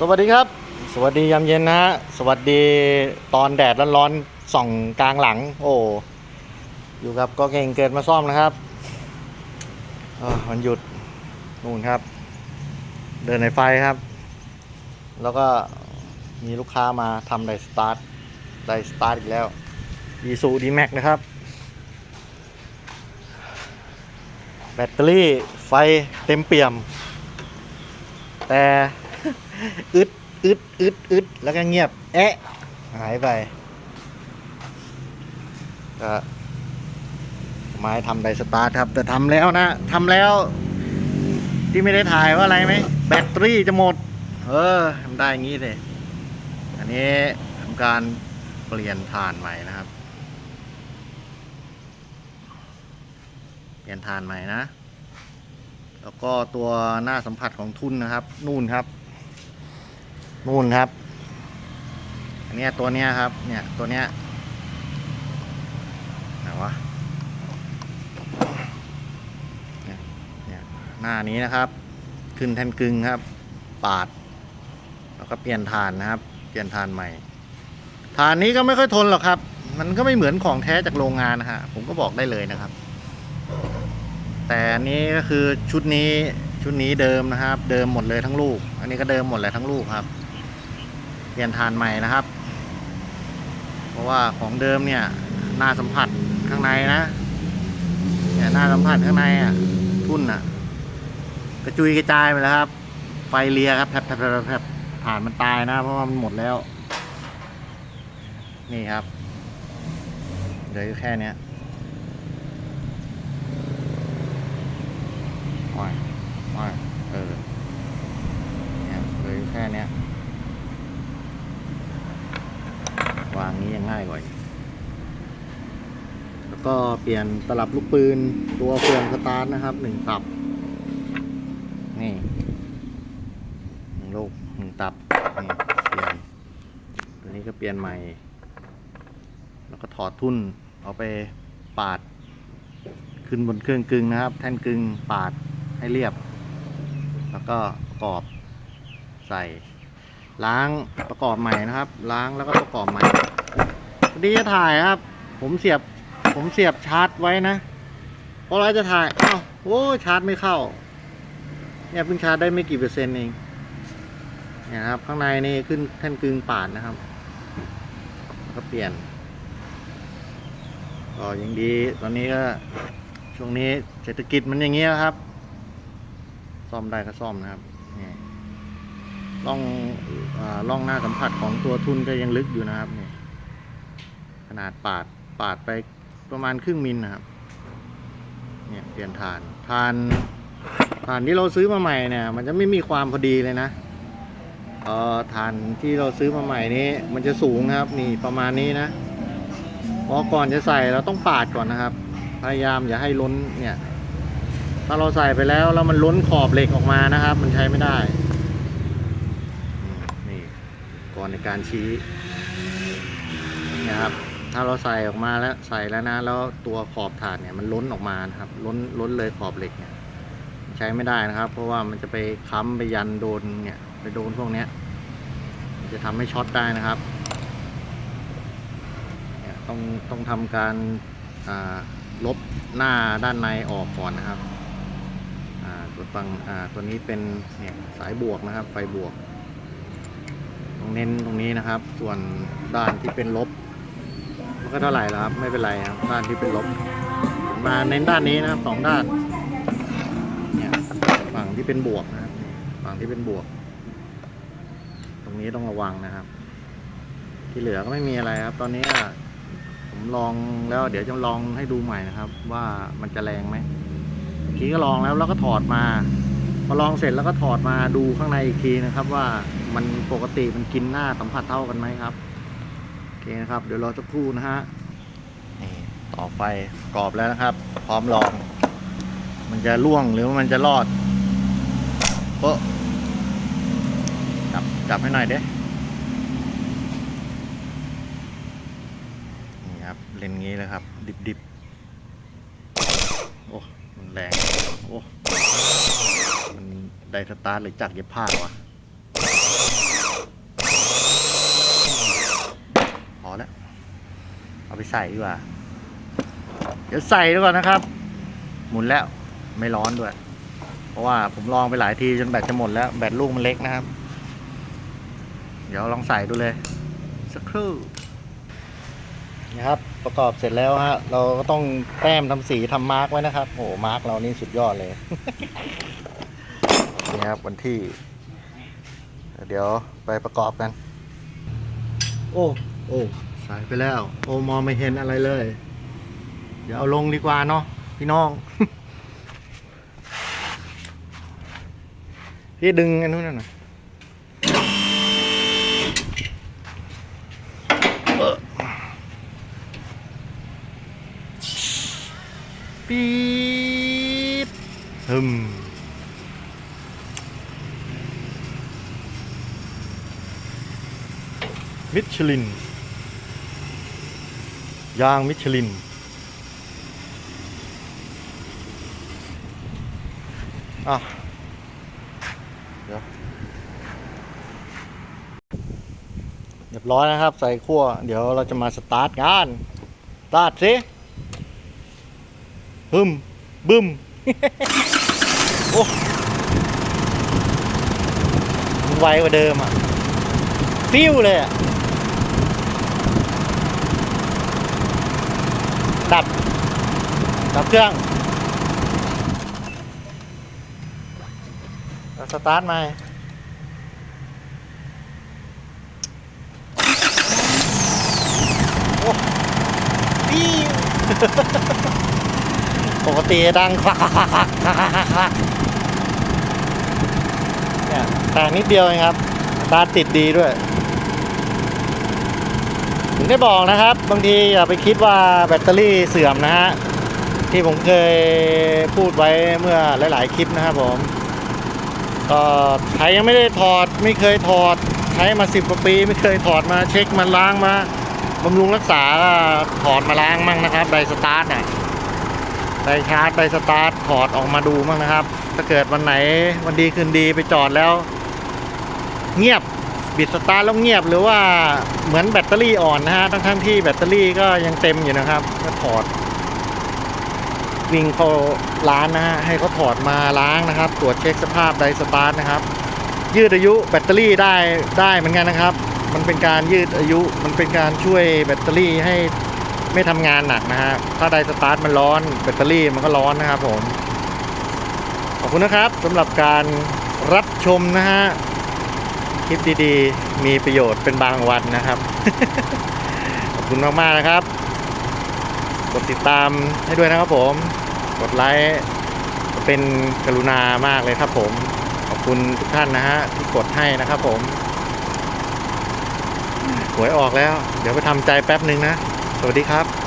สวัสดีครับ สวัสดียามเย็นนะฮะสวัสดีตอนแดดร้อนๆส่องกลางหลัง โอ้อยู่กับก็เก่งเกิดมาซ่อมนะครับอ่าวันหยุดนู่นครับ เดินในไฟครับ แล้วก็มีลูกค้ามาทำไดสตาร์ทไดสตาร์ทอีกแล้วยีซูดีแม็กนะครับ แบตเตอรี่ไฟเต็มเปี่ยม แต่ อึดอึดอึดอึดแล้วก็เงียบ แอะหายไปก็ไม้ทำไดสตาร์ทครับ แต่ทำแล้วนะทำแล้ว ที่ไม่ได้ถ่ายว่าอะไรไหมแบตเตอรี่จะหมด เออทำได้อย่างนี้เลยอันนี้ทำการเปลี่ยนถ่านใหม่นะครับ เปลี่ยนถ่านใหม่นะ แล้วก็ตัวหน้าสัมผัสของทุนนะครับ นู่นครับ นู่นครับอันนี้ตัวเนี้ยครับ เนี่ยตัวเนี้ยไหนวะเนี่ยเนี่ยหน้านี้นะครับ ขึ้นแทนกึ่งครับ ปาด แล้วก็เปลี่ยนฐานนะครับ เปลี่ยนฐานใหม่ฐานนี้ก็ไม่ค่อยทนหรอกครับ มันก็ไม่เหมือนของแท้จากโรงงานนะฮะผมก็บอกได้เลยนะครับ แต่อันนี้ก็คือชุดนี้ชุดนี้เดิมนะครับ เดิมหมดเลยทั้งลูก อันนี้ก็เดิมหมดเลยทั้งลูกครับ เปลี่ยนฐานใหม่นะครับ เพราะว่าของเดิมเนี่ยหน้าสัมผัสข้างในนะเนี่ยหน้าสัมผัสข้างในอะทุ่นอะ กระจุยกระจายไปแล้วครับ ไฟเลียครับแผลบแผลบแผลบฐานมันตายนะ เพราะว่ามันหมดแล้ว นี่ครับเหลือแค่เนี้ยว่ายว่ายเออเนี่ยเลยแค่เนี้ย วางนี้ยังง่ายกว่าแล้วก็เปลี่ยนตลับลูกปืนตัวเฟืองสตาร์ทนะครับหนึ่งตับ นี่หนึ่งลูกหนึ่งตับนี่เปลี่ยนตัวนี้ก็เปลี่ยนใหม่ แล้วก็ถอดทุ่นเอาไปปาด ขึ้นบนเครื่องกึงนะครับ แท่นกึงปาดให้เรียบ แล้วก็ประกอบใส่ ล้างประกอบใหม่นะครับ ล้างแล้วก็ประกอบใหม่พอดีจะถ่ายครับ ผมเสียบผมเสียบชาร์จไว้นะพอเราจะถ่ายอ้าวโอ้ชาร์จไม่เข้า เนี่ยเพิ่งชาร์จได้ไม่กี่เปอร์เซ็นต์เองเนี่ยครับ ข้างในนี่ขึ้นแท่นกึ่งปาดนะครับแล้วก็เปลี่ยนก็ยังดีตอนนี้ก็ช่วงนี้เศรษฐกิจมันอย่างเงี้ยครับ ซ่อมได้ก็ซ่อมนะครับนี่ ล่องอล่องหน้าสัมผัสของตัวทุนก็ยังลึกอยู่นะครับนี่ขนาดปาดปาดไปประมาณครึ่งมิลนะครับเนี่ยเปลี่ยนฐานฐานฐานที่เราซื้อมาใหม่เนี่ย มันจะไม่มีความพอดีเลยนะเอ่อฐานที่เราซื้อมาใหม่นี้ มันจะสูงครับ นี่ประมาณนี้นะพอก่อนจะใส่เราต้องปาดก่อนนะครับ พยายามอย่าให้ล้นเนี่ย ถ้าเราใส่ไปแล้วแล้วมันล้นขอบเหล็กออกมานะครับ มันใช้ไม่ได้อืมนี่่อนในการชี้นี่ยครับ ถ้าเราใส่ออกมาแล้วใส่แล้วนะแล้วตัวขอบถาดเนี่ยมันล้นออกมานะครับ ล้นล้นเลยขอบเหล็กเนี่ยใช้ไม่ได้นะครับ เพราะว่ามันจะไปค้ำไปยันโดนเนี่ยไปโดนพวกเนี้ยจะทำให้ช็อตได้นะครับเนี่ยต้องต้องทำการลบหน้าด้านในออกก่อนนะครับตัวฟังตัวนี้เป็นเนี่ยสายบวกนะครับ ไฟบวก ต้องเน้นตรงนี้นะครับ ส่วนด้านที่เป็นลบ มันก็เท่าไหร่แล้วครับ ไม่เป็นไรครับ ด้านที่เป็นลบ มาเน้นด้านนี้นะครับสองด้าน เนี่ยฝั่งที่เป็นบวกนะครับ ฝั่งที่เป็นบวก ตรงนี้ต้องระวังนะครับ ที่เหลือก็ไม่มีอะไรครับ ตอนนี้ผมลองแล้ว เดี๋ยวจะลองให้ดูใหม่นะครับ ว่ามันจะแรงไหมเมื่อกี้ก็ลองแล้วแล้วก็ถอดมา พอลองเสร็จแล้วก็ถอดมาดูข้างในอีกทีนะครับ ว่ามันปกติมันกินหน้าสัมผัสเท่ากันไหมครับโอเคนะครับ เดี๋ยวรอสักครู่นะฮะนี่ต่อไฟกรอบแล้วนะครับ พร้อมลอง มันจะล่วงหรือว่ามันจะรอดโอ้จับจับให้หน่อยเด้นี่ครับเล่นงี้เลยครับ ดิบดิบๆโอ้มันแรง ได้สตาร์หรือจากเย็บผ้าวะพอแล้ว เอาไปใส่ดีกว่า เดี๋ยวใส่ดีกว่านะครับ หมุนแล้วไม่ร้อนด้วย เพราะว่าผมลองไปหลายทีจนแบตจะหมดแล้ว แบตลูกมันเล็กนะครับ เดี๋ยวลองใส่ดูเลย สักครู่นะครับประกอบเสร็จแล้วฮะ เราก็ต้องแต้มทำสีทำมาร์กไว้นะครับ โอ้มาร์กเรานี่สุดยอดเลย นี่ครับ วันที่ เดี๋ยวไปประกอบกัน โอ้โอ้สายไปแล้ว โอ้มองไม่เห็นอะไรเลย เดี๋ยวเอาลงดีกว่าเนาะพี่น้อง พี่ดึงอันนู้นน่ะเออปี๊ดฮึม มิชลิน ยางมิชลิน อะ เดี๋ยวเรียบร้อยนะครับ ใส่ขั้ว เดี๋ยวเราจะมาสตาร์ทกันสตาร์ทสิบึมบึมโอ้ไวกว่าเดิมอะ ฟิวเลยอะ ดับ ดับเครื่องสตาร์ทใหม่ปกติดังแต่นิดเดียวเองครับตาติดดีด้วย ถึงได้บอกนะครับ บางทีอย่าไปคิดว่าแบตเตอรี่เสื่อมนะฮะ ที่ผมเคยพูดไว้เมื่อหลาย ๆ คลิปนะครับผม ก็ใครยังไม่ได้ถอดไม่เคยถอดใช้มาสิบกว่าปีไม่เคยถอดมาเช็คมันล้างมาบำรุงรักษาก็ถอดมาล้างมั่งนะครับไดสตาร์ทน่ะไดชาร์จไดสตาร์ทถอดออกมาดูมั่งนะครับ ถ้าเกิดวันไหนวันดีคืนดีไปจอดแล้ว เงียบ บิดสตาร์ทแล้วเงียบหรือว่าเหมือนแบตเตอรี่อ่อนนะฮะทั้งทั้งที่แบตเตอรี่ก็ยังเต็มอยู่นะครับก็ถอดวิ่งเข้าร้านนะฮะให้เขาถอดมาล้างนะครับ ตรวจเช็คสภาพไดสตาร์ทนะครับ ยืดอายุแบตเตอรี่ได้ได้เหมือนกันนะครับ มันเป็นการยืดอายุมันเป็นการช่วยแบตเตอรี่ให้ไม่ทำงานหนักนะฮะถ้าไดสตาร์ทมันร้อนแบตเตอรี่มันก็ร้อนนะครับผมขอบคุณนะครับสำหรับการรับชมนะฮะ คลิปดีๆ มีประโยชน์เป็นบางวันนะครับ ขอบคุณมากๆนะครับ กดติดตามให้ด้วยนะครับผม กดไลค์เป็นกรุณามากเลยครับผม ขอบคุณทุกท่านนะฮะที่กดให้นะครับผมหวยออกแล้ว เดี๋ยวไปทำใจแป๊บหนึ่งนะ สวัสดีครับ